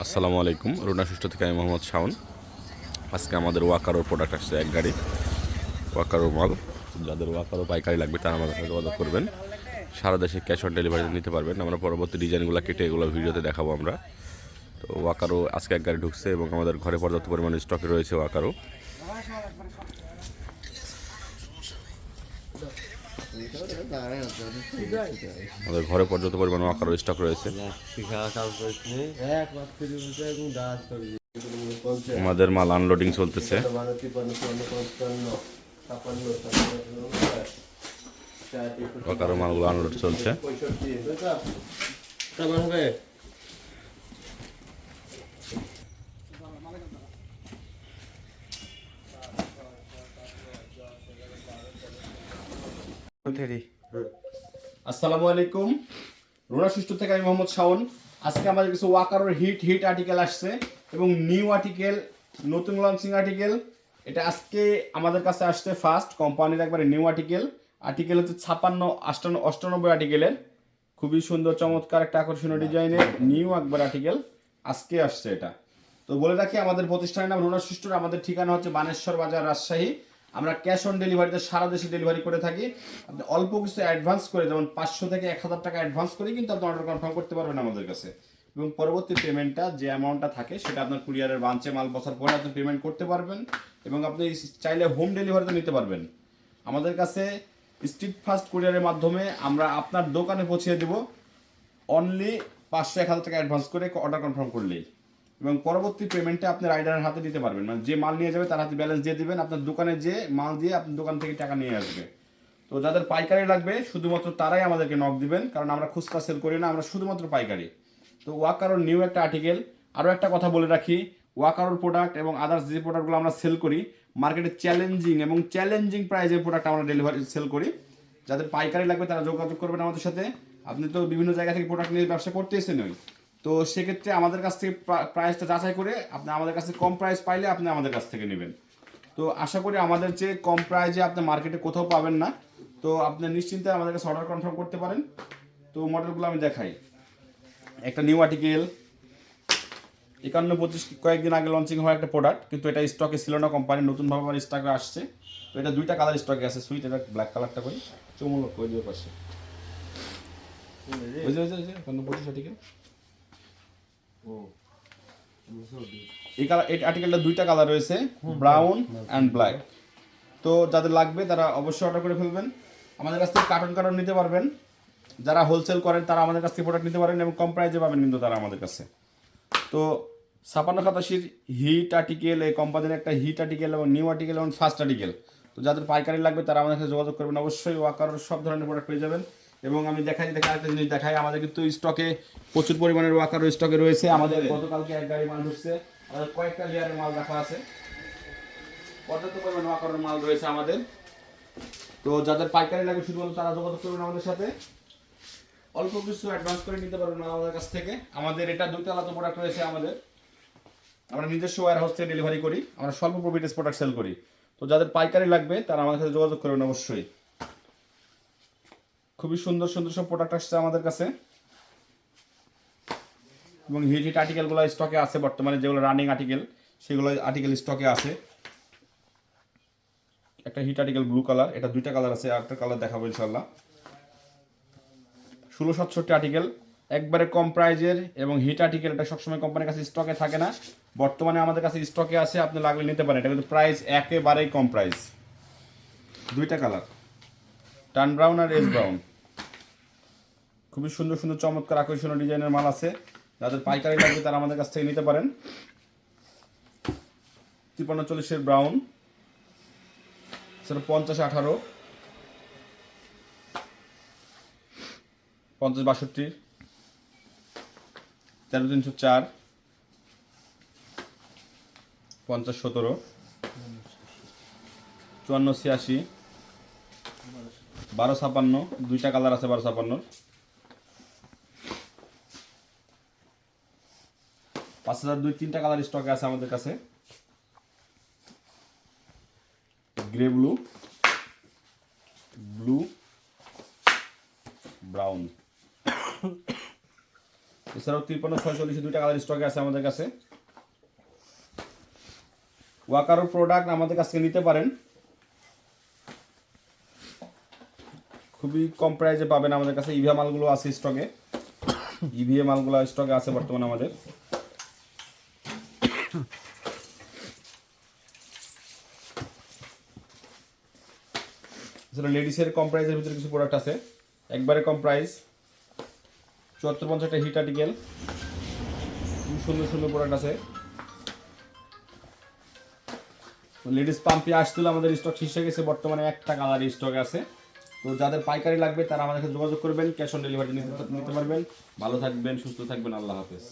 আসসালামু আলাইকুম। রুনা সুষ্ঠ থেকে আমি মোহাম্মদ শাওন। আজকে আমাদের ওয়াকারোর প্রোডাক্ট আসছে এক গাড়ি ওয়াকারো মাল যাদের ওয়াকারো পাইকারি লাগবে তারা আমাদের সাথে যোগাযোগ করবেন। সারা দেশে ক্যাশ অন ডেলিভারি নিতে পারবেন। আমরা পরবর্তী ডিজাইনগুলো কেটে এগুলো ভিডিওতে দেখাবো আমরা। তো ওয়াকারো আজকে এক গাড়ি ঢুকছে এবং আমাদের ঘরে পর্যাপ্ত পরিমাণে স্টকে রয়েছে ওয়াকারো। আমাদের ঘরে পর্যাপ্ত পরিমাণে ওয়াকারো স্টক রয়েছে। আমাদের মাল আনলোডিং চলতেছে। মালগুলো আনলোড চলছে। আসসালামু আলাইকুম। রোনা সুষ্ঠ থেকে আমি মোহাম্মদ শাওন। আজকে আমাদের কিছু ওয়াকারের হিট হিট আর্টিকেল আসছে এবং নিউ আর্টিকেল নতুন লঞ্চিং আর্টিকেল এটা আজকে আমাদের কাছে আসছে ফার্স্ট কোম্পানির একবারে নিউ আর্টিকেল আর্টিকেল হচ্ছে ছাপান্ন আটান্ন অষ্টানব্বই আর্টিকেলের খুবই সুন্দর, চমৎকার একটা আকর্ষণীয় ডিজাইনের নিউ একবার আর্টিকেল আজকে আসছে এটা। তো বলে রাখি, আমাদের প্রতিষ্ঠানের নাম রোনা সুষ্ঠুর আমাদের ঠিকানা হচ্ছে বানেশ্বর বাজার রাজশাহী। আমরা ক্যাশ অন ডেলিভারিতে সারা দেশে ডেলিভারি করে থাকি। আপনি অল্প কিছু অ্যাডভান্স করে, যেমন পাঁচশো থেকে এক হাজার টাকা অ্যাডভান্স করে কিন্তু আপনি অর্ডার কনফার্ম করতে পারবেন আমাদের কাছে। এবং পরবর্তী পেমেন্টটা যে অ্যামাউন্টটা থাকে, সেটা আপনার কুরিয়ারের বাঞ্চে মাল বসার পরে আপনি পেমেন্ট করতে পারবেন এবং আপনি চাইলে হোম ডেলিভারিতে নিতে পারবেন। আমাদের কাছে স্ট্রিট ফাস্ট কুরিয়ারের মাধ্যমে আমরা আপনার দোকানে পৌঁছে দেব। অনলি পাঁচশো, এক হাজার টাকা অ্যাডভান্স করে অর্ডার কনফার্ম করলেই। এবং পরবর্তী পেমেন্টে আপনি রাইডারের হাতে দিতে পারবেন। মানে যে মাল নিয়ে যাবে তার হাতে ব্যালেন্স দিয়ে দেবেন, আপনার দোকানে যে মাল দিয়ে আপনার দোকান থেকে টাকা নিয়ে আসবে। তো যাদের পাইকারি লাগবে, শুধুমাত্র তারাই আমাদেরকে নক দিবেন, কারণ আমরা খুচরা সেল করি না, আমরা শুধুমাত্র পাইকারি। তো ওয়াকারোর নিউ একটা আর্টিকেল আরও একটা কথা বলে রাখি ওয়াকারোর প্রোডাক্ট এবং আদার্স যে প্রোডাক্টগুলো আমরা সেল করি মার্কেটে চ্যালেঞ্জিং এবং চ্যালেঞ্জিং প্রাইজের প্রোডাক্ট আমরা ডেলিভারি সেল করি। যাদের পাইকারি লাগবে তারা যোগাযোগ করবেন আমাদের সাথে। আপনি তো বিভিন্ন জায়গা থেকে প্রোডাক্ট নিয়ে ব্যবসা করতে এসেছেন ওই তো সেক্ষেত্রে আমাদের কাছ থেকে প্রাইসটা যাচাই করে আপনি আমাদের কাছে কম প্রাইস পাইলে আপনি আমাদের কাছ থেকে নেবেন। তো আশা করি আমাদের চেয়ে কম প্রাইজে আপনি মার্কেটে কোথাও পাবেন না। তো আপনি নিশ্চিন্তে আমাদের কাছে অর্ডার কনফার্ম করতে পারেন। তো মডেলগুলো আমি দেখাই। একটা নিউ আর্টিকেল একান্ন পঁচিশ কয়েকদিন আগে লঞ্চিং হওয়া একটা প্রোডাক্ট কিন্তু এটা স্টকে ছিল না কোম্পানি নতুনভাবে আমার স্টকে আসছে। তো এটা দুইটা কালার স্টকে আছে সুইট এটা ব্ল্যাক কালারটা করি। চমুলক করে দিয়ে পাশে? বুঝতে বুঝতে একান্ন পঁচিশ আর্টিকেল এই কালার এই আর্টিকেলটা দুইটা কালার রয়েছে ব্রাউন অ্যান্ড ব্ল্যাক তো যাদের লাগবে তারা অবশ্যই অর্ডার করে ফেলবেন। আমাদের কাছ থেকে কার্টন কার্টন নিতে পারবেন। যারা হোলসেল করেন, তারা আমাদের কাছ থেকে প্রোডাক্ট নিতে পারেন এবং কম প্রাইজে পাবেন কিন্তু তারা আমাদের কাছে। তো ছাপান্ন সাতাশির হিট আর্টিকেল এই কোম্পানির একটা হিট আর্টিকেল এবং নিউ আর্টিকেল এবং ফার্স্ট আর্টিকেল তো যাদের পাইকারি লাগবে তারা আমাদের সাথে যোগাযোগ করবেন। অবশ্যই ওয়াকারের সব ধরনের প্রোডাক্ট পেয়ে যাবেন। এবং আমি দেখাই দেখে আরেকটা জিনিস দেখাই। আমাদের কিন্তু স্টকে প্রচুর পরিমাণের ওয়াকার স্টকে রয়েছে। আমাদের গতকালকে এক গাড়ি মাল ঢুকছে। আমাদের কয়েকটা লেয়ারের মাল রাখা আছে। পর্যাপ্ত পরিমাণ ওয়াকারের মাল রয়েছে আমাদের। তো যাদের পাইকারি লাগবে শুধুমাত্র তারা যোগাযোগ করবেন আমাদের সাথে। অল্প কিছু অ্যাডভান্স করে নিতে পারবেন আমাদের কাছ থেকে। আমাদের এটা দুইটা আলাদা প্রোডাক্ট রয়েছে আমাদের। আমরা নিজস্ব ওয়ার হাউস থেকে ডেলিভারি করি। আমরা স্বল্প প্রফিটেস প্রোডাক্ট সেল করি। তো যাদের পাইকারি লাগবে, তারা আমাদের সাথে যোগাযোগ করবেন অবশ্যই। খুবই সুন্দর সুন্দর সব প্রোডাক্ট আসছে আমাদের কাছে। এবং হিট হিট আর্টিকেলগুলো স্টকে আছে বর্তমানে, যেগুলো রানিং আর্টিকেল সেগুলো আর্টিকেল স্টকে আছে। একটা হিট আর্টিকেল ব্লু কালার এটা দুইটা কালার আছে আরেকটা কালার দেখাবো ইনশাল্লাহ ষোলো সাতষট্টি আর্টিকেল একবারে কম প্রাইজের এবং হিট আর্টিকেল এটা সবসময় কোম্পানির কাছে স্টকে থাকে না। বর্তমানে আমাদের কাছে স্টকে আছে, আপনি লাগলে নিতে পারেন, এটা কিন্তু প্রাইস একেবারেই কম প্রাইস দুইটা কালার টান ব্রাউন আর এস ব্রাউন খুবই সুন্দর সুন্দর চমৎকার আকর্ষণীয় ডিজাইনের মাল আছে। যাদের পাইকারি লাগবে তারা আমাদের কাছ থেকে নিতে পারেন। তিপ্পান্ন চল্লিশের ব্রাউন সেটা পঞ্চাশ আঠারো, পঞ্চাশ বাষট্টি, তেরো তিনশো চার, পঞ্চাশ সতেরো, চুয়ান্ন ছিয়াশি, বারো ছাপান্ন, দুইটা কালার আছে বারো ছাপান্নর। পাঁচ হাজার দুই তিনটা কালার স্টকে আছে আমাদের কাছে। গ্রে ব্লু ব্লু ব্রাউন এছাড়াও তিরপান্ন ছয়চল্লিশ দুইটা কালার স্টকে আছে আমাদের কাছে। ওয়াকারো প্রোডাক্ট আমাদের কাছ নিতে পারেন। খুবই কম প্রাইসে পাবেন আমাদের কাছে। ইভিএ মালগুলো আছে স্টকে ইভিএ মালগুলো স্টকে আছে বর্তমানে আমাদের। এছাড়া লেডিসের কম প্রাইসের ভিতরে কিছু প্রোডাক্ট আছে। একবারে কম প্রাইস চুয়াত্তর পঞ্চাশটা হিট আর্টিকেল খুব সুন্দর সুন্দর প্রোডাক্ট আছে। লেডিস পাম্পে আসছিল, আমাদের স্টক শেষ হয়ে গেছে, বর্তমানে একটা কালার স্টক আছে। তো যাদের পাইকারি লাগবে, তারা আমাদের সাথে যোগাযোগ করবেন ক্যাশ অন ডেলিভারি নিতে নিতে পারবেন। ভালো থাকবেন, সুস্থ থাকবেন, আল্লাহ হাফেজ।